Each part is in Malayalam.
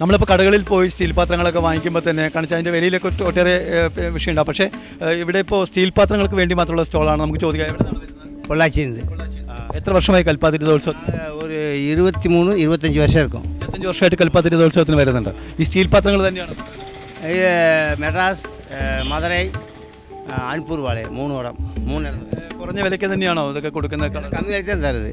നമ്മളിപ്പോൾ കടകളിൽ പോയി സ്റ്റീൽ പാത്രങ്ങളൊക്കെ വാങ്ങിക്കുമ്പോൾ തന്നെ കാണിച്ചാൽ അതിന്റെ വിലയിലൊക്കെ ഒട്ടേറെ വിഷയമുണ്ടാകും പക്ഷേ ഇവിടെ ഇപ്പോൾ സ്റ്റീൽ പാത്രങ്ങൾക്ക് വേണ്ടി മാത്രമുള്ള സ്റ്റോളാണ് നമുക്ക് ചോദിക്കാം. പൊള്ളാച്ചി എത്ര വർഷമായി കൽപ്പാത്തി രഥോത്സവം ഒരു ഇരുപത്തി മൂന്ന് ഇരുപത്തഞ്ച് വർഷം ഇരിക്കും ഇരുപത്തഞ്ച് വർഷമായിട്ട് കൽപ്പാത്തി ദോത്സവത്തിന് വരുന്നുണ്ട്. ഈ സ്റ്റീൽ പാത്രങ്ങൾ തന്നെയാണ്. മെഡ്രാസ് മധുരൈ അൺപൂർ വാളെ മൂന്ന് ഇടം മൂന്നിടം കുറഞ്ഞ വിലയ്ക്ക് തന്നെയാണോ ഇതൊക്കെ കൊടുക്കുന്നത് കമ്മി വിലയ്ക്ക് തരുത്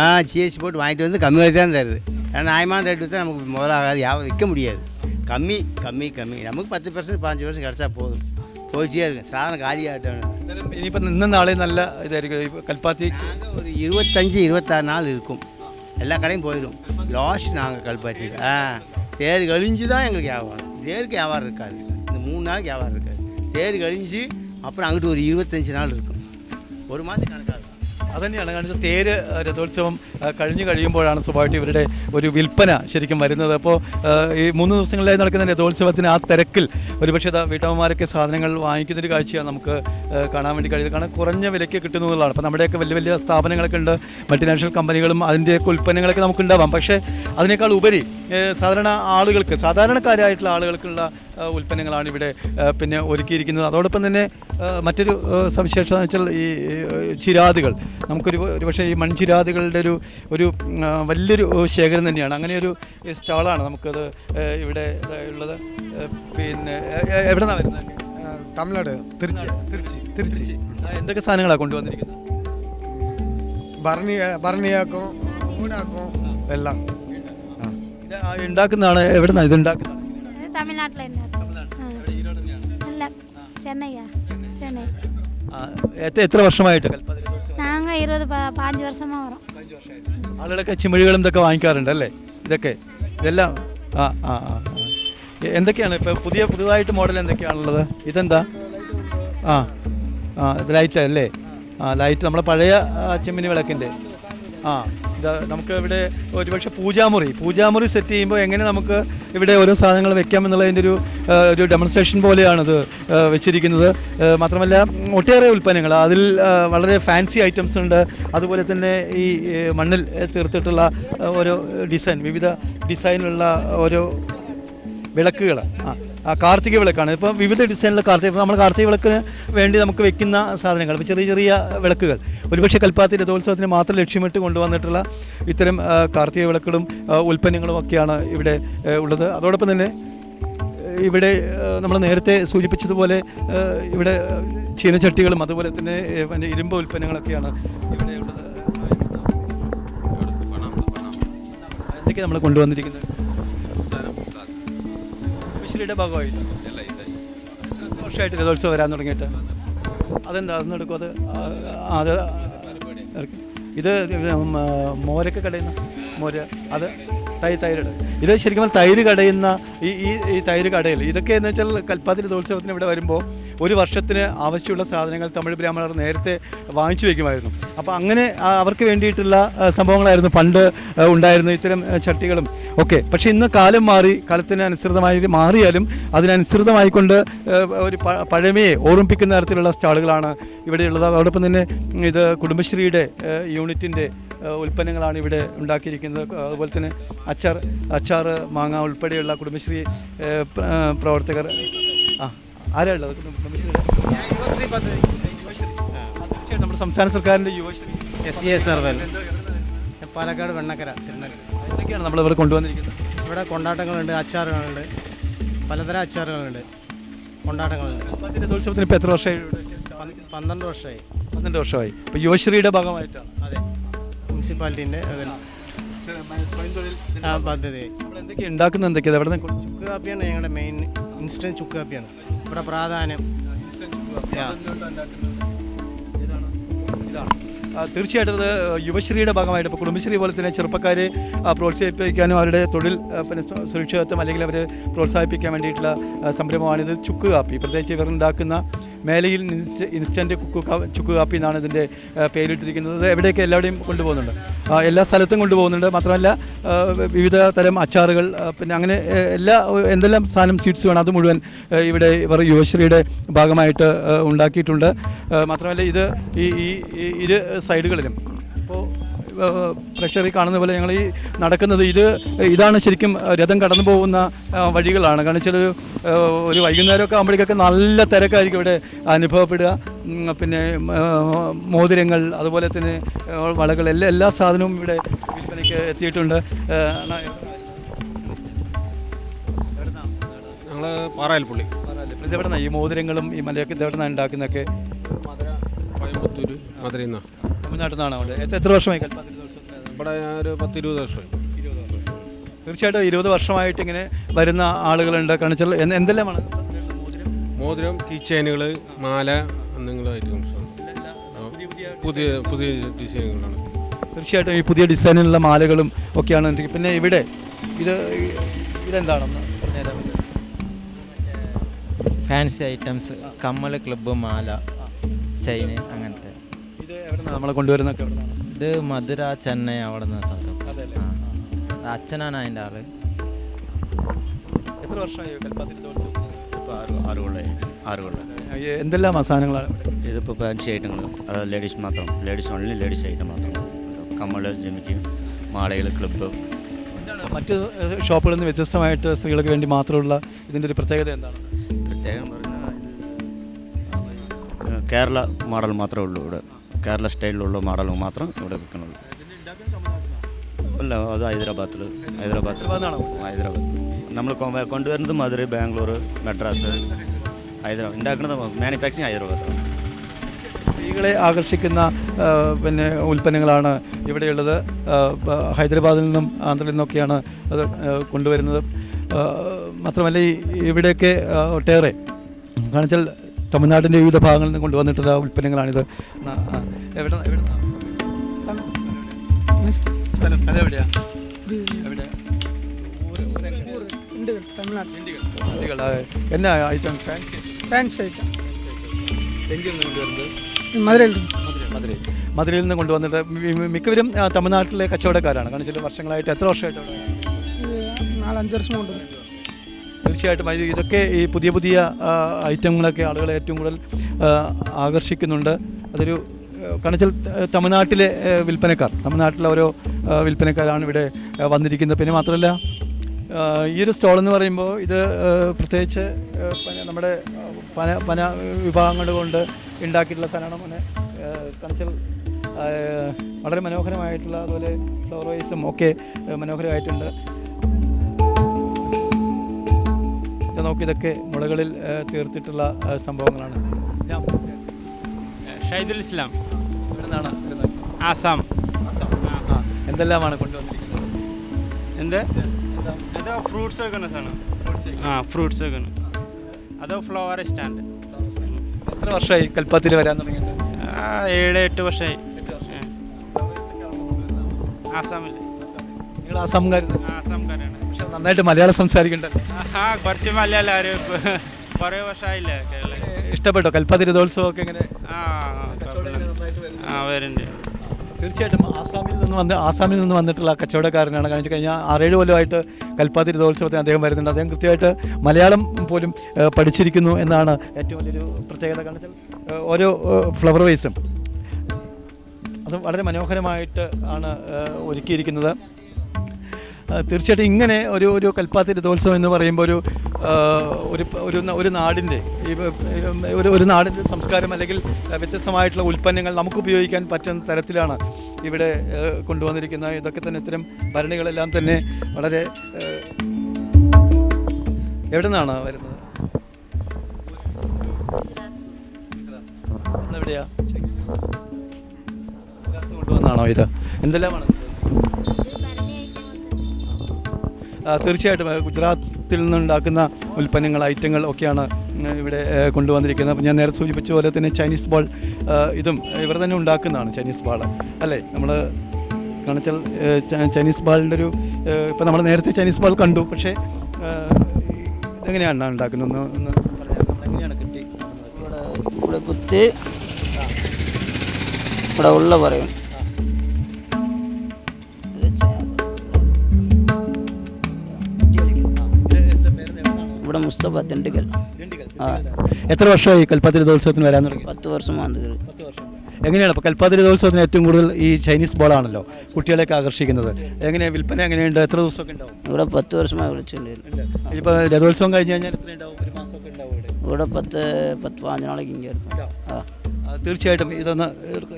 ആ ചി എച്ച് പോയിട്ട് വാങ്ങിയിട്ട് വന്ന് കമ്മി വിലയ്ക്ക് തരുത് ஏன்னா நியாயமான ரேட்டு தான் நமக்கு முதலாகாது யாவும் விற்க முடியாது கம்மி கம்மி கம்மி நமக்கு பத்து பர்சன்ட் பாஞ்சு பர்சன்ட் கிடச்சா போதும் போயிட்டே இருக்கு சாதனம் காலியாகட்டும் എന്തായാലും ഇനിയിപ്പോൾ നിന്ന നാളെ നല്ല ഇതായിരിക്കും ഈ കൽപ്പാത്തി நாங்கள் ஒரு இருபத்தஞ்சி இருபத்தாறு நாள் இருக்கும் எல்லா கடையும் போயிடும் லாஸ்ட் நாங்கள் கல்பாத்தி ஆ தேர் கழிஞ்சு தான் எங்களுக்கு வியாபாரம் தேருக்கு வியாபாரம் இருக்காது இந்த மூணு நாளைக்கு வியாபாரம் இருக்காது தேர் கழிஞ்சு அப்புறம் அங்கிட்டு ஒரு இருபத்தஞ்சி நாள் இருக்கும் ஒரு மாதம் கணக்காகும் അതുതന്നെയാണ് കാരണം തേര് രഥോത്സവം കഴിഞ്ഞു കഴിയുമ്പോഴാണ് സ്വാഭാവികമായിട്ട് ഇവരുടെ ഒരു വിൽപ്പന ശരിക്കും വരുന്നത്. അപ്പോൾ ഈ മൂന്ന് ദിവസങ്ങളിലായി നടക്കുന്ന രഥോത്സവത്തിന് ആ തിരക്കിൽ ഒരുപക്ഷെ വീട്ടമ്മമാരൊക്കെ സാധനങ്ങൾ വാങ്ങിക്കുന്നൊരു കാഴ്ചയാണ് നമുക്ക് കാണാൻ വേണ്ടി കഴിയുന്നത്. കാരണം കുറഞ്ഞ വിലയ്ക്ക് കിട്ടുന്നു എന്നുള്ളതാണ്. അപ്പോൾ നമ്മുടെയൊക്കെ വലിയ വലിയ സ്ഥാപനങ്ങളൊക്കെ ഉണ്ട്. മൾട്ടിനാഷണൽ കമ്പനികളും അതിന്റെയൊക്കെ ഉൽപ്പന്നങ്ങളൊക്കെ നമുക്കുണ്ടാവാം. പക്ഷേ അതിനേക്കാൾ ഉപരി സാധാരണ ആളുകൾക്ക് സാധാരണക്കാരായിട്ടുള്ള ആളുകൾക്കുള്ള ഉൽപ്പന്നങ്ങളാണ് ഇവിടെ പിന്നെ ഒരുക്കിയിരിക്കുന്നത്. അതോടൊപ്പം തന്നെ മറ്റൊരു സവിശേഷത എന്ന് വെച്ചാൽ ഈ ചിരാതുകൾ. നമുക്കൊരു ഒരുപക്ഷെ ഈ മൺചിരാതുകളുടെ ഒരു ഒരു വലിയൊരു ശേഖരം തന്നെയാണ്. അങ്ങനെ ഒരു സ്റ്റാളാണ് നമുക്കത് ഇവിടെ ഉള്ളത്. പിന്നെ എവിടെ നിന്നാണ് വരുന്നത്? തമിഴ്നാട് തിരുച്ചി തിരുച്ചി തിരുച്ചി. എന്തൊക്കെ സാധനങ്ങളാണ് കൊണ്ടുവന്നിരിക്കുന്നത്? ഭരണി ഭരണിയാക്കും ഊനാക്കും എല്ലാം. ഉണ്ടാക്കുന്നതാണ് എവിടെ നിന്നാണ് ഇത് ഉണ്ടാക്കുന്നത്. തമിഴ്നാട്ടിലെ അല്ല ചെന്നൈയാ. ചെന്നൈ. എത്ര വർഷമായിട്ട്? ഞങ്ങൾ ഇരുപത് പാഞ്ച് വർഷമാ വരും. ആളുകളൊക്കെ ചിമിഴികളും ഇതൊക്കെ വാങ്ങിക്കാറുണ്ട് അല്ലേ? ഇതൊക്കെ. ഇതെല്ലാം ആ ആ ആ എന്തൊക്കെയാണ് ഇപ്പോൾ പുതിയ പുതുതായിട്ട് മോഡൽ എന്തൊക്കെയാണുള്ളത്? ഇതെന്താ? ആ ആ ഇത് ലൈറ്റ് അല്ലേ? ആ ലൈറ്റ് നമ്മളെ പഴയ ചെമ്മിനി വിളക്കിന്റെ. ആ നമുക്ക് ഇവിടെ ഒരുപക്ഷെ പൂജാമുറി. പൂജാമുറി സെറ്റ് ചെയ്യുമ്പോൾ എങ്ങനെ നമുക്ക് ഇവിടെ ഓരോ സാധനങ്ങൾ വെക്കാം എന്നുള്ളതിന്റെ ഒരു ഒരു ഡെമോൺസ്ട്രേഷൻ പോലെയാണിത് വെച്ചിരിക്കുന്നത്. മാത്രമല്ല ഒട്ടേറെ ഉൽപ്പന്നങ്ങൾ. അതിൽ വളരെ ഫാൻസി ഐറ്റംസ് ഉണ്ട്. അതുപോലെ തന്നെ ഈ മണ്ണിൽ തീർത്തിട്ടുള്ള ഓരോ ഡിസൈൻ വിവിധ ഡിസൈനിലുള്ള ഓരോ വിളക്കുകൾ. ആ കാർത്തിക വിളക്കാണ്. ഇപ്പോൾ വിവിധ ഡിസൈനിലുള്ള കാർത്തിക നമ്മൾ കാർത്തിക വിളക്കിന് വേണ്ടി നമുക്ക് വെക്കുന്ന സാധനങ്ങൾ ഇപ്പോൾ ചെറിയ ചെറിയ വിളക്കുകൾ. ഒരുപക്ഷെ കൽപ്പാത്തി രഥോത്സവത്തിന് മാത്രം ലക്ഷ്യമിട്ട് കൊണ്ടുവന്നിട്ടുള്ള ഇത്തരം കാർത്തിക വിളക്കുകളും ഉൽപ്പന്നങ്ങളും ഒക്കെയാണ് ഇവിടെ ഉള്ളത്. അതോടൊപ്പം തന്നെ ഇവിടെ നമ്മൾ നേരത്തെ സൂചിപ്പിച്ചതുപോലെ ഇവിടെ ചീനച്ചട്ടികളും അതുപോലെ തന്നെ ഇരുമ്പ് ഉൽപ്പന്നങ്ങളൊക്കെയാണ് ഇവിടെ ഉള്ളത്. എന്തൊക്കെയാണ് നമ്മൾ കൊണ്ടുവന്നിരിക്കുന്നത്? ഭാഗമായിട്ട് എത്ര വർഷമായിട്ട് രഥോത്സവം വരാൻ തുടങ്ങിയിട്ട്? അതെന്താ? അതൊന്നും എടുക്കും. അത് അത് ഇത് മോരൊക്കെ കടയുന്ന മോര്. അത് തൈ തൈരുടെ ഇത് ശരിക്കും തൈര് കടയുന്ന ഈ ഈ തൈര് കടയിൽ ഇതൊക്കെ എന്ന് വെച്ചാൽ കൽപ്പാത്തി രഥോത്സവത്തിന് ഇവിടെ വരുമ്പോൾ ഒരു വർഷത്തിന് ആവശ്യമുള്ള സാധനങ്ങൾ തമിഴ് ബ്രാഹ്മണർ നേരത്തെ വാങ്ങിച്ചു വയ്ക്കുമായിരുന്നു. അപ്പോൾ അങ്ങനെ അവർക്ക് വേണ്ടിയിട്ടുള്ള സംഭവങ്ങളായിരുന്നു പണ്ട് ഉണ്ടായിരുന്നു ഇത്തരം ചട്ടികളും ഒക്കെ. പക്ഷേ ഇന്ന് കാലം മാറി കാലത്തിന് അനുസൃതമായി മാറിയാലും അതിനനുസൃതമായിക്കൊണ്ട് കൊണ്ട് ഒരു പഴമയെ ഓർമ്മിപ്പിക്കുന്ന തരത്തിലുള്ള സ്റ്റാളുകളാണ് ഇവിടെയുള്ളത്. അതോടൊപ്പം തന്നെ ഇത് കുടുംബശ്രീയുടെ യൂണിറ്റിന്റെ ഉൽപ്പന്നങ്ങളാണ് ഇവിടെ ഉണ്ടാക്കിയിരിക്കുന്നത്. അതുപോലെ തന്നെ അച്ചാർ അച്ചാർ മാങ്ങ ഉൾപ്പെടെയുള്ള കുടുംബശ്രീ പ്രവർത്തകർ ആരാ ഉള്ളത്? യുവശ്രീ പദ്ധതി. തീർച്ചയായിട്ടും നമ്മുടെ സംസ്ഥാന സർക്കാരിന്റെ യുവശ്രീ. എസ് സി എസ് സർവൽ പാലക്കാട് വെണ്ണക്കര തിരുനക്കര എന്തൊക്കെയാണ് നമ്മളിവിടെ കൊണ്ടുവന്നിരിക്കുന്നത്? ഇവിടെ കൊണ്ടാട്ടങ്ങളുണ്ട് അച്ചാറുകളുണ്ട്. പലതരം അച്ചാറുകളുണ്ട്. കൊണ്ടാട്ടങ്ങളുണ്ട്. കൽപ്പാത്തി രഥോത്സവത്തിന് ഇപ്പോൾ എത്ര വർഷമായി ഇവിടെ? പന്ത്- പന്ത്രണ്ട് വർഷമായി. പന്ത്രണ്ട് വർഷമായി. ഇപ്പോൾ യുവശ്രീയുടെ ഭാഗമായിട്ടാണ്. അതെ. മുനിസിപ്പാലിറ്റീന്റെ അതിൽ. പദ്ധതി. നമ്മൾ എന്തൊക്കെയാണ് ഉണ്ടാക്കുന്നത്? എന്തൊക്കെയാണ് അവിടെ നിന്ന് കാപ്പിയാണ് ഞങ്ങളുടെ മെയിൻ ഇൻസ്റ്റന്റ് ചുക്ക് കാപ്പിയാണ്. ഇവിടെ പ്രാധാന്യം. തീർച്ചയായിട്ടും അത് യുവശ്രീയുടെ ഭാഗമായിട്ട് ഇപ്പോൾ കുടുംബശ്രീ പോലെ തന്നെ ചെറുപ്പക്കാരെ പ്രോത്സാഹിപ്പിക്കാനും അവരുടെ തൊഴിൽ പിന്നെ സുരക്ഷിതത്വം അല്ലെങ്കിൽ അവരെ പ്രോത്സാഹിപ്പിക്കാൻ വേണ്ടിയിട്ടുള്ള സംരംഭമാണിത് ചുക്ക് കാപ്പി. പ്രത്യേകിച്ച് ഇവർ ഉണ്ടാക്കുന്ന മേലയിൽ ഇൻസ്റ്റ- ഇൻസ്റ്റന്റ് കുക്ക് ചുക്ക് കാപ്പി എന്നാണ് ഇതിന്റെ പേരിട്ടിരിക്കുന്നത്. എവിടെയൊക്കെ എല്ലാവരുടെയും കൊണ്ടുപോകുന്നുണ്ട്? എല്ലാ സ്ഥലത്തും കൊണ്ടുപോകുന്നുണ്ട്. മാത്രമല്ല വിവിധ തരം അച്ചാറുകൾ പിന്നെ അങ്ങനെ എല്ലാ എന്തെല്ലാം സാധനം സ്വീറ്റ്സ് വേണം അത് മുഴുവൻ ഇവിടെ ഇവർ യുവശ്രീയുടെ ഭാഗമായിട്ട് ഉണ്ടാക്കിയിട്ടുണ്ട്. മാത്രമല്ല ഇത് ഈ ഈ ഇരു സൈഡുകളിലും പ്രഷറിൽ കാണുന്ന പോലെ ഞങ്ങൾ ഈ നടക്കുന്നത് ഇത് ഇതാണ് ശരിക്കും രഥം കടന്നു പോകുന്ന വഴികളാണ്. കാരണം വെച്ചാൽ ഒരു വൈകുന്നേരമൊക്കെ ആകുമ്പോഴേക്കൊക്കെ നല്ല തിരക്കായിരിക്കും ഇവിടെ അനുഭവപ്പെടുക. പിന്നെ മോതിരങ്ങൾ അതുപോലെ തന്നെ വളകൾ എല്ലാ എല്ലാ സാധനവും ഇവിടെ വിൽപ്പനയ്ക്ക് എത്തിയിട്ടുണ്ട്? ഞങ്ങൾ പാറായൽപ്പള്ളി. പറയല്ലേ. ഇത് എവിടുന്നാ? ഈ മോതിരങ്ങളും ഈ മലയൊക്കെ ഇതെവിടെ നിന്നാണ് ഉണ്ടാക്കുന്നതൊക്കെ? മധുര കോയമ്പത്തൂർ മധുരയിൽ നിന്നാണ് തമിഴ്നാട്ടിൽ നിന്നാണ് അവിടെ എത്ര വർഷമായി? ഇവിടെ ഒരു പത്ത് ഇരുപത് വർഷമായി തീർച്ചയായിട്ടും ഇരുപത് വർഷമായിട്ട് ഇങ്ങനെ വരുന്ന ആളുകളുണ്ട്. കണിച്ചൽ വെച്ചാൽ എന്തെല്ലാമാണ്? മോതിരം? മോതിരം കീച്ചൈനുകൾ മാല എന്തെങ്കിലും ഐറ്റംസ് പുതിയ പുതിയ ഡിസൈനുകളാണ്. തീർച്ചയായിട്ടും ഈ പുതിയ ഡിസൈനിലുള്ള മാലകളും ഒക്കെയാണ് എനിക്ക് പിന്നെ ഇവിടെ ഇത് ഇതെന്താണെന്ന് ഫാൻസി ഐറ്റംസ് കമ്മൽ ക്ലബ്ബ് മാല ചൈന അങ്ങനത്തെ. നമ്മളെ കൊണ്ടുവരുന്നൊക്കെ ഇത് മധുര ചെന്നൈ അവിടെ നിന്ന്? ആ. അച്ഛനാണ് അതിന്റെ ആൾ. എത്ര വർഷമായി എന്തെല്ലാം അവസാനങ്ങളാണ് ഇതിപ്പോൾ ഫാൻസി ഐറ്റങ്ങൾ അതായത് ലേഡീസ് മാത്രം. ലേഡീസ് ഓൺലി ലേഡീസ് ഐറ്റം മാത്രം. കമ്മൽ ജിമിക്ക് മാളകൾ ക്ലിപ്പ് എന്താണ്? മറ്റ് ഷോപ്പുകളിൽ നിന്ന് വ്യത്യസ്തമായിട്ട് സ്ത്രീകൾക്ക് വേണ്ടി മാത്രമുള്ള ഇതിന്റെ ഒരു പ്രത്യേകത എന്താണ്? പ്രത്യേകം പറഞ്ഞാൽ ഇത് കേരള മോഡൽ മാത്രമേ ഉള്ളൂ ഇവിടെ. കേരള സ്റ്റൈലിലുള്ള മോഡൽ മാത്രം ഇവിടെ വിൽക്കുന്നത്. അല്ല അത് ഹൈദരാബാദിൽ ഹൈദരാബാദ്. ഹൈദരാബാദ് നമ്മൾ കൊണ്ടുവരുന്നത് മധുര ബാംഗ്ലൂർ മദ്രാസ്. ഹൈദരാബാദ് ഉണ്ടാക്കുന്നത് മാനുഫാക്ചറിങ് ഹൈദരാബാദാണ് സ്ത്രീകളെ ആകർഷിക്കുന്ന പിന്നെ ഉൽപ്പന്നങ്ങളാണ് ഇവിടെയുള്ളത്. ഹൈദരാബാദിൽ നിന്നും ആന്ധ്രയിൽ നിന്നൊക്കെയാണ് അത് കൊണ്ടുവരുന്നത്. മാത്രമല്ല ഇവിടെയൊക്കെ ഒട്ടേറെ. കാരണം വെച്ചാൽ തമിഴ്നാട്ടിന്റെ വിവിധ ഭാഗങ്ങളിൽ നിന്ന് കൊണ്ടുവന്നിട്ടുള്ള ഉൽപ്പന്നങ്ങളാണിത്. എവിടെ എന്നാ ഐറ്റം? ഫാൻസി മധുരയിൽ മധുരൈ മധുരയിൽ. നിന്ന് കൊണ്ടുവന്നിട്ട് മിക്കവരും തമിഴ്നാട്ടിലെ കച്ചവടക്കാരാണ്. കാരണം വെച്ചാൽ വർഷങ്ങളായിട്ട് എത്ര വർഷമായിട്ട് നാലഞ്ച് വർഷം കൊണ്ട് തീർച്ചയായിട്ടും. ഇത് ഇതൊക്കെ ഈ പുതിയ പുതിയ ഐറ്റങ്ങളൊക്കെ ആളുകളെ ഏറ്റവും കൂടുതൽ ആകർഷിക്കുന്നുണ്ട്. അതൊരു ത- തമിഴ്നാട്ടിലെ വിൽപ്പനക്കാർ തമിഴ്നാട്ടിലെ ഓരോ വിൽപ്പനക്കാരാണ് ഇവിടെ വന്നിരിക്കുന്നത്. പിന്നെ മാത്രമല്ല ഈ ഒരു സ്റ്റോൾ എന്ന് പറയുമ്പോൾ ഇത് പ്രത്യേകിച്ച് നമ്മുടെ പന പന വിഭാഗങ്ങൾ കൊണ്ട് ഉണ്ടാക്കിയിട്ടുള്ള സാധനമാണ്. പിന്നെ കണച്ചൽ വളരെ മനോഹരമായിട്ടുള്ള അതുപോലെ ഫ്ലവർ വൈസും ഒക്കെ മനോഹരമായിട്ടുണ്ട്. നോക്കി ഇതൊക്കെ മുളകളിൽ തീർത്തിട്ടുള്ള സംഭവങ്ങളാണ്. ഷൈദുൽ ഇസ്ലാം. വരുന്നത്. ആസാം. ആസാം. എന്തെല്ലാമാണ് കൊണ്ടുവന്നിരിക്കുന്നത്? എന്ത്? എന്താ? ഫ്രൂട്ട്സ് വെക്കുന്ന സാധനം. ആ ഫ്രൂട്ട്സ് വെക്കുന്നു. അതോ ഫ്ലവർ സ്റ്റാൻഡ്. എത്ര വർഷമായി കൽപ്പാത്തിൽ വരാൻ തുടങ്ങിയിട്ട്? ഏഴ് എട്ട് വർഷമായി. ആസാമിൽ നിങ്ങൾ ആസാംകാരുന്നു ആസാംകാരാണ്. നന്നായിട്ട് മലയാളം സംസാരിക്കണ്ടല്ലോ? ആ കുറച്ച് മലയാളം ഒരു കുറേ വർഷമായില്ലേ ഇഷ്ടപ്പെട്ടോ? കൽപ്പാത്തി ഒക്കെ എങ്ങനെ ആ ആ വരുന്നുണ്ട്. തീർച്ചയായിട്ടും ആസാമിൽ നിന്ന് വന്ന് ആസാമിൽ നിന്ന് വന്നിട്ടുള്ള കച്ചവടക്കാരനാണ്. കാരണം കഴിഞ്ഞാൽ ആറേഴ് കൊല്ലമായിട്ട് കൽപ്പാത്തി രഥോത്സവത്തിന് അദ്ദേഹം വരുന്നുണ്ട്. അദ്ദേഹം കൃത്യമായിട്ട് മലയാളം പോലും ഏഹ്, പഠിച്ചിരിക്കുന്നു എന്നാണ് ഏറ്റവും വലിയൊരു പ്രത്യേകത. കാരണം വെച്ചാൽ ഓരോ ഫ്ലവർ വൈസും അത് വളരെ മനോഹരമായിട്ട് ആണ് ഏഹ്, ഒരുക്കിയിരിക്കുന്നത്. തീർച്ചയായിട്ടും ഇങ്ങനെ ഒരു ഒരു കൽപ്പാത്തി രഥോത്സവം എന്ന് പറയുമ്പോൾ ഒരു ഒരു ഒരു ഒരു നാടിന്റെ ഒരു ഒരു നാടിന്റെ സംസ്കാരം അല്ലെങ്കിൽ വ്യത്യസ്തമായിട്ടുള്ള ഉൽപ്പന്നങ്ങൾ നമുക്ക് ഉപയോഗിക്കാൻ പറ്റുന്ന തരത്തിലാണ് ഇവിടെ കൊണ്ടുവന്നിരിക്കുന്ന ഇതൊക്കെ തന്നെ ഇത്തരം ഭരണികളെല്ലാം തന്നെ വളരെ എവിടെ നിന്നാണ് വരുന്നത്? എവിടെയാ കൊണ്ടുവന്നാണോ ഇത്? എന്തെല്ലാമാണ്? തീർച്ചയായിട്ടും ഗുജറാത്തിൽ നിന്നുണ്ടാക്കുന്ന ഉൽപ്പന്നങ്ങൾ ഐറ്റങ്ങൾ ഒക്കെയാണ് ഇവിടെ കൊണ്ടുവന്നിരിക്കുന്നത്. അപ്പോൾ ഞാൻ നേരത്തെ സൂചിപ്പിച്ച പോലെ തന്നെ ചൈനീസ് ബോൾ ഇതും ഇവർ തന്നെ ഉണ്ടാക്കുന്നതാണ് ചൈനീസ് ബാൾ. അല്ലേ? നമ്മൾ കാണിച്ചാൽ ചൈനീസ് ബാളിന്റെ ഒരു ഇപ്പം നമ്മൾ നേരത്തെ ചൈനീസ് ബാൾ കണ്ടു. പക്ഷേ ഇതെങ്ങനെയാണ് ഉണ്ടാക്കുന്നത്? ഒന്ന് എങ്ങനെയാണ് കിട്ടി? ഇവിടെ ഇവിടെ കുത്തി. ഇവിടെ ഉള്ള പറയും. മുസ്തഫ തിണ്ടുകൾ എത്ര വർഷമായി കൽപ്പാത്തി രഥോത്സവത്തിന് വരാൻ തുടങ്ങി? പത്ത് വർഷം വന്നത്. എങ്ങനെയാണ് ഇപ്പോൾ കൽപ്പാത്തി രഥോത്സവത്തിന് ഏറ്റവും കൂടുതൽ ഈ ചൈനീസ് ബോളാണല്ലോ കുട്ടികളെയൊക്കെ ആകർഷിക്കുന്നത്? എങ്ങനെയാണ് വിൽപ്പന എങ്ങനെയുണ്ട്? എത്ര ദിവസമൊക്കെ ഉണ്ടാവും? ഇവിടെ പത്ത് വർഷമായി വിളിച്ചിട്ടുണ്ട് ഇപ്പോൾ രഥോത്സവം കഴിഞ്ഞ് കഴിഞ്ഞാൽ എത്ര ഉണ്ടാവും ഒരു മാസമൊക്കെ ഉണ്ടാവും ഇവിടെ. പത്ത് പത്ത് പതിനാളേക്ക് ഇങ്ങനെ ആ. തീർച്ചയായിട്ടും ഇതൊന്ന്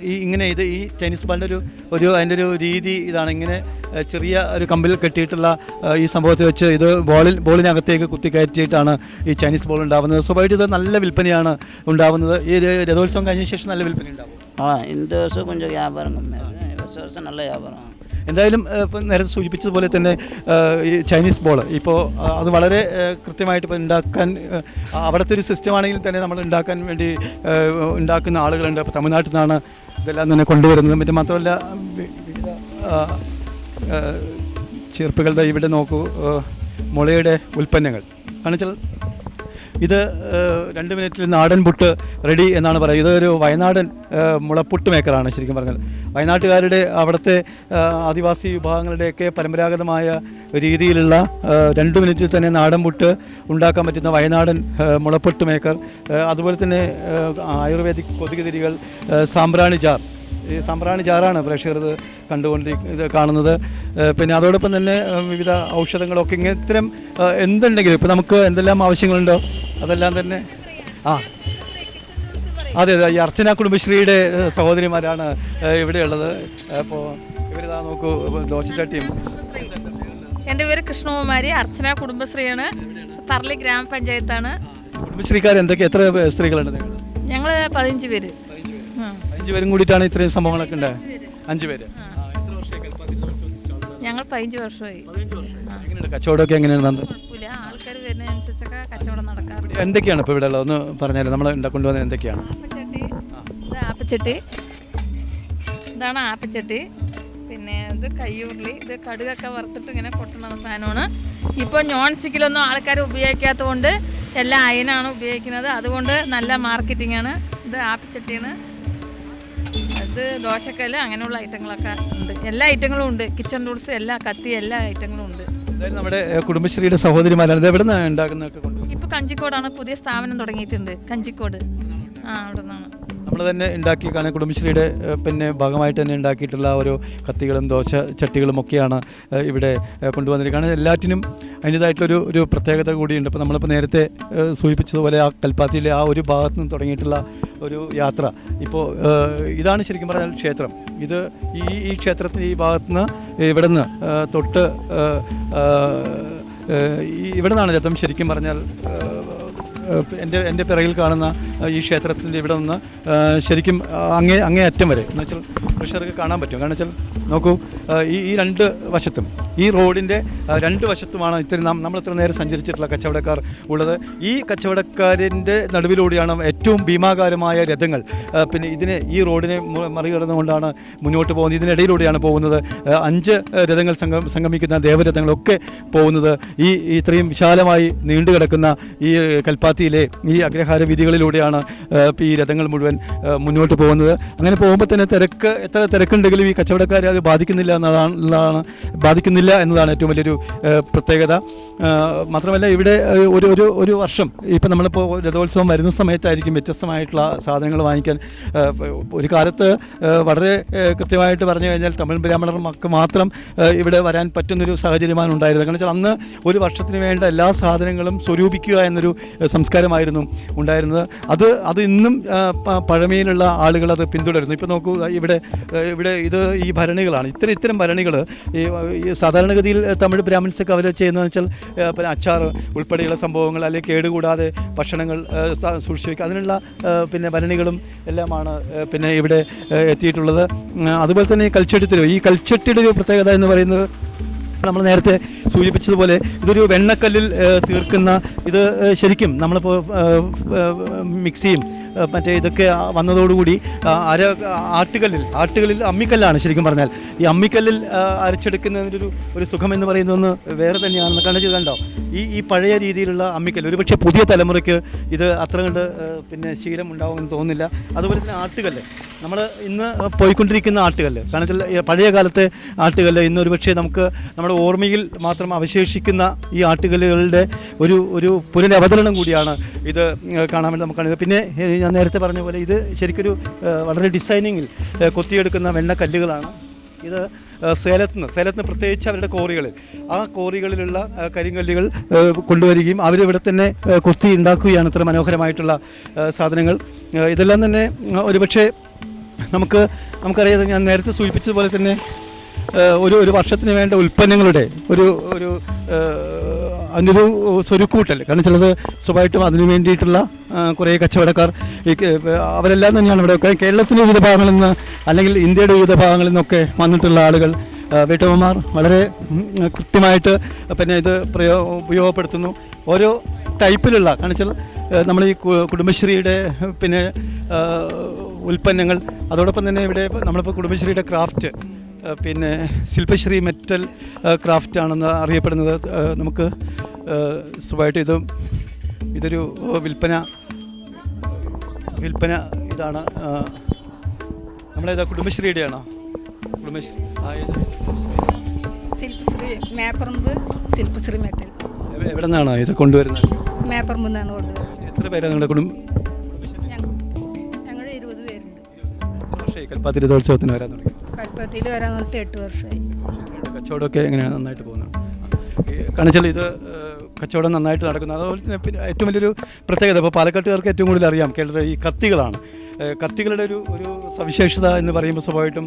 ഈ ഇങ്ങനെ ഇത് ഈ ചൈനീസ് ബാളിൻ്റെ ഒരു ഒരു അതിൻ്റെ ഒരു രീതി ഇതാണ് ഇങ്ങനെ ഏഹ്, ചെറിയ ഒരു കമ്പിൽ കെട്ടിയിട്ടുള്ള ഏഹ്, ഈ സംഭവത്തെ വെച്ച് ഇത് ബോളിൽ ബോളിനകത്തേക്ക് കുത്തി കയറ്റിയിട്ടാണ് ഈ ചൈനീസ് ബോൾ ഉണ്ടാകുന്നത് സ്വാഭാവികമായിട്ട് ഇത് നല്ല വിൽപ്പനയാണ് ഉണ്ടാകുന്നത് ഈ ര- രഥോത്സവം കഴിഞ്ഞ ശേഷം നല്ല വിൽപ്പന ഉണ്ടാവും ஆ இந்த வருஷம் கொஞ்சம் வியாபாரம் கம்மியாக இருக்கும் வருஷம் வருஷம் நல்ல வியாபாரம் എന്തായാലും ഇപ്പം നേരത്തെ സൂചിപ്പിച്ചതുപോലെ തന്നെ ഈ ചൈനീസ് ബോൾ ഇപ്പോൾ അത് വളരെ കൃത്യമായിട്ട് ഇപ്പോൾ ഉണ്ടാക്കാൻ അവിടുത്തെ ഒരു സിസ്റ്റം ആണെങ്കിൽ തന്നെ നമ്മൾ ഉണ്ടാക്കാൻ വേണ്ടി ഉണ്ടാക്കുന്ന ആളുകളുണ്ട്. അപ്പോൾ തമിഴ്നാട്ടിൽ നിന്നാണ് ഇതെല്ലാം തന്നെ കൊണ്ടുവരുന്നത്. പിന്നെ മാത്രമല്ല ചെറുപ്പുകളുടെ ഇവിടെ നോക്കൂ മുളയുടെ ഉൽപ്പന്നങ്ങൾ. കാണിച്ചാൽ ഇത് രണ്ട് മിനിറ്റിൽ നാടൻ പുട്ട് റെഡി എന്നാണ് പറയുന്നത്. ഇതൊരു വയനാടൻ മുളപ്പുട്ട് മേക്കറാണ് ശരിക്കും പറഞ്ഞാൽ. വയനാട്ടുകാരുടെ അവിടുത്തെ ആദിവാസി വിഭാഗങ്ങളുടെയൊക്കെ പരമ്പരാഗതമായ രീതിയിലുള്ള രണ്ട് മിനിറ്റിൽ തന്നെ നാടൻ പുട്ട് ഉണ്ടാക്കാൻ പറ്റുന്ന വയനാടൻ മുളപ്പുട്ട് മേക്കർ അതുപോലെ തന്നെ ആയുർവേദിക് കൊതുകുതിരികൾ സാമ്പ്രാണിചാർ ഈ സാമ്പ്രാണി ചാറാണ് പ്രേക്ഷകർ ഇത് കണ്ടുകൊണ്ടി ഇത് കാണുന്നത്. പിന്നെ അതോടൊപ്പം തന്നെ വിവിധ ഔഷധങ്ങളൊക്കെ ഇങ്ങനെ ഇത്തരം എന്തുണ്ടെങ്കിലും ഇപ്പോൾ നമുക്ക് എന്തെല്ലാം ആവശ്യങ്ങളുണ്ടോ? അതെല്ലാം തന്നെ. ആ. അതെ അതെ ഈ അർച്ചന കുടുംബശ്രീയുടെ സഹോദരിമാരാണ് ഇവിടെയുള്ളത് അപ്പോൾ ഇവരിതാ നോക്കൂ ദോശച്ചട്ടിയും എന്റെ പേര് കൃഷ്ണകുമാരി അർച്ചന കുടുംബശ്രീയാണ്. പറളി ഗ്രാമപഞ്ചായത്താണ്. കുടുംബശ്രീക്കാർ എന്തൊക്കെ എത്ര സ്ത്രീകളുണ്ട് ഞങ്ങൾ പതിനഞ്ച് പേര്. അഞ്ച് പേരും കൂടിയിട്ടാണ് ഇത്രയും സംഭവങ്ങളൊക്കെ ഉണ്ട്? അഞ്ച് പേര്. ഞങ്ങൾ പതിനഞ്ച് വർഷമായി. എങ്ങനെയുണ്ട്? കച്ചവടമൊക്കെ എങ്ങനെയാണ് ആൾക്കാർ വരുന്നതനുസരിച്ചൊക്കെ കച്ചവടം നടക്കാറുണ്ട്. എന്തൊക്കെയാണ് ഇപ്പോൾ ഇവിടെ ഉള്ളത്? ഒന്ന് പറഞ്ഞാൽ നമ്മൾ കൊണ്ടുവന്നത് എന്തൊക്കെയാണ്? ആപ്പച്ചട്ടി ഇത് ഇതാണ് ആപ്പച്ചട്ടി പിന്നെ ഇത് കയ്യൂർലി ഇത് കടുകൊക്കെ വറുത്തിട്ട് ഇങ്ങനെ കൊട്ടുന്ന സാധനമാണ്. ഇപ്പോൾ നോൺ സ്റ്റിക്കിലൊന്നും ആൾക്കാർ ഉപയോഗിക്കാത്തതുകൊണ്ട് എല്ലാം അയനാണ് ഉപയോഗിക്കുന്നത്. അതുകൊണ്ട് നല്ല മാർക്കറ്റിംഗ് ആണ്. ഇത് ആപ്പച്ചട്ടിയാണ് ഇത് ദോശക്കല്ല് അങ്ങനെയുള്ള ഐറ്റങ്ങളൊക്കെ ഉണ്ട്. എല്ലാ ഐറ്റങ്ങളും ഉണ്ട്. കിച്ചൺ ടൂൾസ് എല്ലാ കത്തി എല്ലാ ഐറ്റങ്ങളും ഉണ്ട്. അതായത് നമ്മുടെ കുടുംബശ്രീയുടെ സഹോദരിമാരാണ്. ഇപ്പൊ എവിടെ നിന്നാണ് ഉണ്ടാക്കുന്നതൊക്കെ കൊണ്ടുവരുന്നത്? ഇപ്പോൾ കഞ്ചിക്കോടാണ് പുതിയ സ്ഥാപനം തുടങ്ങിയിട്ടുണ്ട്. കഞ്ചിക്കോട്. ആ അവിടെ നിന്നാണ് നമ്മൾ തന്നെ ഉണ്ടാക്കി കാണാൻ കുടുംബശ്രീയുടെ പിന്നെ ഭാഗമായിട്ട് തന്നെ ഉണ്ടാക്കിയിട്ടുള്ള ഓരോ കത്തികളും ദോശ ചട്ടികളും ഒക്കെയാണ് ഇവിടെ കൊണ്ടുവന്നിരിക്കുന്നത്. എല്ലാറ്റിനും അതിന്റേതായിട്ടുള്ളൊരു ഒരു പ്രത്യേകത കൂടിയുണ്ട്. അപ്പോൾ നമ്മളിപ്പോൾ നേരത്തെ സൂചിപ്പിച്ചതുപോലെ ആ കൽപ്പാത്തിയിലെ ആ ഒരു ഭാഗത്ത് നിന്ന് തുടങ്ങിയിട്ടുള്ള ഒരു യാത്ര. ഇപ്പോൾ ഇതാണ് ശരിക്കും പറഞ്ഞാൽ ക്ഷേത്രം. ഇത് ഈ ഈ ക്ഷേത്രത്തിന് ഈ ഭാഗത്തു നിന്ന് ഇവിടെ നിന്ന് തൊട്ട് ഇവിടെ നിന്നാണ് രഥം ശരിക്കും പറഞ്ഞാൽ എന്റെ എന്റെ പിറകിൽ കാണുന്ന ഈ ക്ഷേത്രത്തിന്റെ ഇവിടെ നിന്ന് ശരിക്കും അങ്ങേ അങ്ങേ അറ്റം വരെ. എന്ന് വെച്ചാൽ പ്രഷർക്ക് കാണാൻ പറ്റും. കാരണം വെച്ചാൽ നോക്കൂ ഈ ഈ രണ്ട് വശത്തും ഈ റോഡിന്റെ രണ്ട് വശത്തുമാണ് ഇത്തിരി നാം നമ്മൾ ഇത്ര നേരം സഞ്ചരിച്ചിട്ടുള്ള കച്ചവടക്കാർ ഉള്ളത്. ഈ കച്ചവടക്കാരിന്റെ നടുവിലൂടെയാണ് ഏറ്റവും ഭീമാകാരമായ രഥങ്ങൾ പിന്നെ ഇതിനെ ഈ റോഡിനെ മറികടന്നുകൊണ്ടാണ് മുന്നോട്ട് പോകുന്നത്. ഇതിനിടയിലൂടെയാണ് പോകുന്നത്. അഞ്ച് രഥങ്ങൾ സംഗം സംഗമിക്കുന്ന ദേവരഥങ്ങളൊക്കെ പോകുന്നത്. ഈ ഇത്രയും വിശാലമായി നീണ്ടു കിടക്കുന്ന ഈ കൽപ്പാത്തിയിലെ ഈ അഗ്രഹാര വീതികളിലൂടെയാണ് ഈ രഥങ്ങൾ മുഴുവൻ മുന്നോട്ട് പോകുന്നത്. അങ്ങനെ പോകുമ്പോൾ തന്നെ തിരക്ക് എത്ര തിരക്കുണ്ടെങ്കിലും ഈ കച്ചവടക്കാർ അത് ബാധിക്കുന്നില്ല എന്നതാണ് ബാധിക്കുന്നില്ല എന്നതാണ് ഏറ്റവും വലിയൊരു പ്രത്യേകത. മാത്രമല്ല ഇവിടെ ഒരു ഒരു ഒരു വർഷം ഇപ്പം നമ്മളിപ്പോൾ രഥോത്സവം വരുന്ന സമയത്തായിരിക്കും വ്യത്യസ്തമായിട്ടുള്ള സാധനങ്ങൾ വാങ്ങിക്കാൻ ഒരു കാലത്ത് വളരെ കൃത്യമായിട്ട് പറഞ്ഞു കഴിഞ്ഞാൽ തമിഴ് ബ്രാഹ്മണർക്ക് മാത്രം ഇവിടെ വരാൻ പറ്റുന്നൊരു സാഹചര്യമാണ് ഉണ്ടായിരുന്നത്. കാരണം വെച്ചാൽ അന്ന് ഒരു വർഷത്തിന് വേണ്ട എല്ലാ സാധനങ്ങളും സ്വരൂപിക്കുക എന്നൊരു സംസ്കാരമായിരുന്നു ഉണ്ടായിരുന്നത്. അത് അത് ഇന്നും പഴമയിലുള്ള ആളുകൾ അത് പിന്തുടരുന്നു. ഇപ്പോൾ നോക്കൂ ഇവിടെ ഇവിടെ ഇത് ഈ ഭരണികളാണ്. ഇത്തരം ഇത്തരം ഭരണികൾ ഈ സാധാരണഗതിയിൽ തമിഴ് ബ്രാഹ്മിൻസൊക്കെ അവർ ചെയ്യുന്നതെന്ന് വെച്ചാൽ പിന്നെ അച്ചാർ ഉൾപ്പെടെയുള്ള സംഭവങ്ങൾ അല്ലെങ്കിൽ കേടുകൂടാതെ ഭക്ഷണങ്ങൾ സൂക്ഷിച്ചു വയ്ക്കുക അതിനുള്ള പിന്നെ ഭരണികളും എല്ലാമാണ് പിന്നെ ഇവിടെ എത്തിയിട്ടുള്ളത്. അതുപോലെ തന്നെ ഈ കൽച്ചട്ടിത്തിലും ഈ കൽച്ചട്ടിയുടെ ഒരു പ്രത്യേകത എന്ന് പറയുന്നത് നമ്മൾ നേരത്തെ സൂചിപ്പിച്ചതുപോലെ ഇതൊരു വെണ്ണക്കല്ലിൽ തീർക്കുന്ന ഇത് ശരിക്കും നമ്മളിപ്പോൾ മിക്സിയും മറ്റേ ഇതൊക്കെ വന്നതോടുകൂടി അര ആട്ടുകല്ലിൽ ആട്ടുകല്ലിൽ അമ്മിക്കല്ലാണ് ശരിക്കും പറഞ്ഞാൽ. ഈ അമ്മിക്കല്ലിൽ അരച്ചെടുക്കുന്നതിന്റെ ഒരു ഒരു സുഖം എന്ന് പറയുന്നതൊന്ന് വേറെ തന്നെയാണെന്ന് കണ്ടു കണ്ടോ ഈ ഈ പഴയ രീതിയിലുള്ള അമ്മിക്കല്ല് ഒരുപക്ഷെ പുതിയ തലമുറയ്ക്ക് ഇത് അത്ര കണ്ട് പിന്നെ ശീലം ഉണ്ടാവുമെന്ന് തോന്നുന്നില്ല. അതുപോലെ തന്നെ ആട്ടുകല്ല്. നമ്മൾ ഇന്ന് പോയിക്കൊണ്ടിരിക്കുന്ന ആട്ടുകല്ല്. കാരണം പഴയ കാലത്തെ ആട്ടുകല്ല് ഇന്ന് ഒരുപക്ഷെ നമുക്ക് നമ്മുടെ ഓർമ്മയിൽ മാത്രം അവശേഷിക്കുന്ന ഈ ആട്ടുകല്ലുകളുടെ ഒരു ഒരു പുനരവതരണം കൂടിയാണ് ഇത് കാണാൻ വേണ്ടി നമുക്ക് പിന്നെ ഞാൻ നേരത്തെ പറഞ്ഞ പോലെ ഇത് ശരിക്കൊരു വളരെ ഡിസൈനിങ്ങിൽ കൊത്തിയെടുക്കുന്ന വെണ്ണക്കല്ലുകളാണ്. ഇത് സേലത്ത് നിന്ന് സേലത്ത് നിന്ന് പ്രത്യേകിച്ച് അവരുടെ കോറികളിൽ. ആ കോറികളിലുള്ള കരിങ്കല്ലുകൾ കൊണ്ടുവരികയും അവരിവിടെ തന്നെ കുത്തി ഉണ്ടാക്കുകയാണ് ഇത്ര മനോഹരമായിട്ടുള്ള സാധനങ്ങൾ. ഇതെല്ലാം തന്നെ ഒരുപക്ഷെ നമുക്ക് നമുക്കറിയാം ഞാൻ നേരത്തെ സൂചിപ്പിച്ചതുപോലെ തന്നെ ഒരു ഒരു വർഷത്തിന് വേണ്ട ഉൽപ്പന്നങ്ങളുടെ ഒരു ഒരു അതിനൊരു സ്വരുക്കൂട്ടൽ കാരണം ചിലത് സ്വഭാവമായിട്ടും അതിനു വേണ്ടിയിട്ടുള്ള കുറേ കച്ചവടക്കാർ അവരെല്ലാം തന്നെയാണ് ഇവിടെ കേരളത്തിന്റെ വിവിധ ഭാഗങ്ങളിൽ നിന്ന് അല്ലെങ്കിൽ ഇന്ത്യയുടെ വിവിധ ഭാഗങ്ങളിൽ നിന്നൊക്കെ വന്നിട്ടുള്ള ആളുകൾ വീട്ടമ്മമാർ വളരെ കൃത്യമായിട്ട് പിന്നെ ഇത് പ്രയോ ഉപയോഗപ്പെടുത്തുന്നു. ഓരോ ടൈപ്പിലുള്ള കാരണം വെച്ചാൽ നമ്മൾ ഈ കുടുംബശ്രീയുടെ പിന്നെ ഉൽപ്പന്നങ്ങൾ അതോടൊപ്പം തന്നെ ഇവിടെ നമ്മളിപ്പോൾ കുടുംബശ്രീയുടെ ക്രാഫ്റ്റ് പിന്നെ ശില്പശ്രീ മെറ്റൽ ക്രാഫ്റ്റ് ആണെന്ന് അറിയപ്പെടുന്നത്. നമുക്ക് സുഖമായിട്ട് ഇത് ഇതൊരു വിൽപ്പന വിൽപ്പന ഇതാണ്. നമ്മളേതാ കുടുംബശ്രീയുടെയാണോ? കുടുംബശ്രീ ആ, ഏത്? ശില്പശ്രീ മേപ്പറമ്പ് ശില്പശ്രീ മെറ്റൽ. എവിടെ- നിന്നാണോ ഇത് കൊണ്ടുവരുന്നത്? മേപ്പറമ്പ് നിന്നാണ് കൊണ്ടുവരുന്നത്. എത്ര പേരാണ് നിങ്ങളുടെ കുടുംബം? ഞങ്ങൾ ഇരുപത് പേരുണ്ട്. കൽപ്പാത്തിരി വർഷമായി കൽപ്പാത്തി രഥോത്സവത്തിന് വരാൻ തുടങ്ങി. കൽപ്പത്തിയിൽ വരാൻ വന്നിട്ട് എട്ട് വർഷമായി. കച്ചവടമൊക്കെ എങ്ങനെയാണ് നന്നായിട്ട് പോകുന്നത്? കാണിച്ചാൽ ഇത് കച്ചവടം നന്നായിട്ട് നടക്കുന്നു. അതുപോലെ തന്നെ പിന്നെ ഏറ്റവും വലിയൊരു പ്രത്യേകത ഇപ്പോൾ പാലക്കാട്ടുകാർക്ക് ഏറ്റവും കൂടുതൽ അറിയാം കേരളത്തിൽ ഈ കത്തികളാണ്. കത്തികളുടെ ഒരു ഒരു സവിശേഷത എന്ന് പറയുമ്പോൾ സ്വാഭാവികമായിട്ടും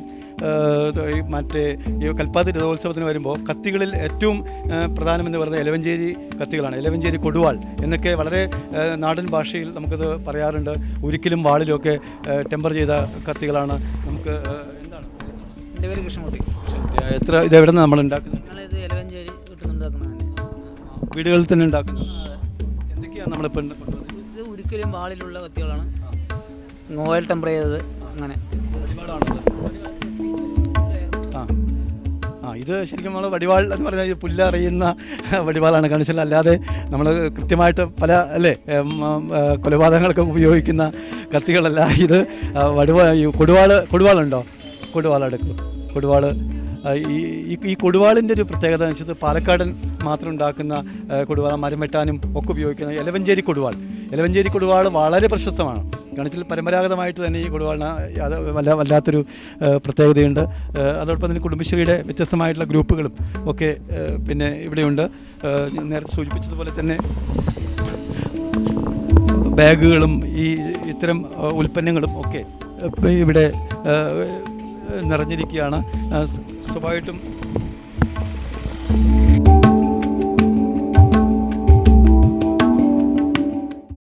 മറ്റേ ഈ കൽപ്പാത്തി രഥോത്സവത്തിന് വരുമ്പോൾ കത്തികളിൽ ഏറ്റവും പ്രധാനമെന്ന് പറയുന്നത് എലവഞ്ചേരി കത്തികളാണ്. എലവഞ്ചേരി കൊടുവാൾ എന്നൊക്കെ വളരെ നാടൻ ഭാഷയിൽ നമുക്കത് പറയാറുണ്ട്. ഒരിക്കലും വാളിലുമൊക്കെ ടെമ്പർ ചെയ്ത കത്തികളാണ് നമുക്ക് എന്റെ പേര് കൃഷ്ണൻകുട്ടി എത്ര ഇത് എവിടെ നിന്ന് നമ്മൾ ഉണ്ടാക്കുന്നത്? ഞങ്ങളിത് എലവഞ്ചേരി വീട്ടിൽ നിന്നുണ്ടാക്കുന്നതാണ് വീടുകളിൽ തന്നെ ഉണ്ടാക്കുന്നത്? എന്തൊക്കെയാണ് നമ്മളിപ്പോൾ ഇത് ഒരിക്കലും വാളിലുള്ള കത്തികളാണ്. ഓയിൽ ടെമ്പർ ചെയ്തത് അങ്ങനെ. ആ ആ ഇത് ശരിക്കും നമ്മൾ വടിവാൾ എന്ന് പറഞ്ഞാൽ ഈ പുല്ലറിയുന്ന വടിവാളാണ്. കാണിച്ചാൽ അല്ലാതെ നമ്മൾ കൃത്യമായിട്ട് പല അല്ലേ കൊലപാതകങ്ങളൊക്കെ ഉപയോഗിക്കുന്ന കത്തികളല്ല. ഇത് വടിവാ കൊടുവാൾ കൊടുവാളുണ്ടോ? കൊടുവാളെടുക്കും. കൊടുവാൾ ഈ ഈ- കൊടുവാളിന്റെ ഒരു പ്രത്യേകത എന്ന് വെച്ചാൽ പാലക്കാടൻ മാത്രം ഉണ്ടാക്കുന്ന കൊടുവാള മരം വെട്ടാനും ഒക്കെ ഉപയോഗിക്കുന്ന എലവഞ്ചേരി കൊടുവാൾ. എലവഞ്ചേരി കൊടുവാൾ വളരെ പ്രശസ്തമാണ്. ഗണിച്ചിൽ പരമ്പരാഗതമായിട്ട് തന്നെ ഈ കൊടുവാളിന് അത് വല്ല വല്ലാത്തൊരു പ്രത്യേകതയുണ്ട്. അതോടൊപ്പം തന്നെ കുടുംബശ്രീയുടെ വ്യത്യസ്തമായിട്ടുള്ള ഗ്രൂപ്പുകളും ഒക്കെ പിന്നെ ഇവിടെയുണ്ട്. നേരത്തെ സൂചിപ്പിച്ചതുപോലെ തന്നെ ബാഗുകളും ഈ ഇത്തരം ഉൽപ്പന്നങ്ങളും ഒക്കെ ഇവിടെ നിറഞ്ഞിരിക്കുകയാണ്. സ്വഭാവമായിട്ടും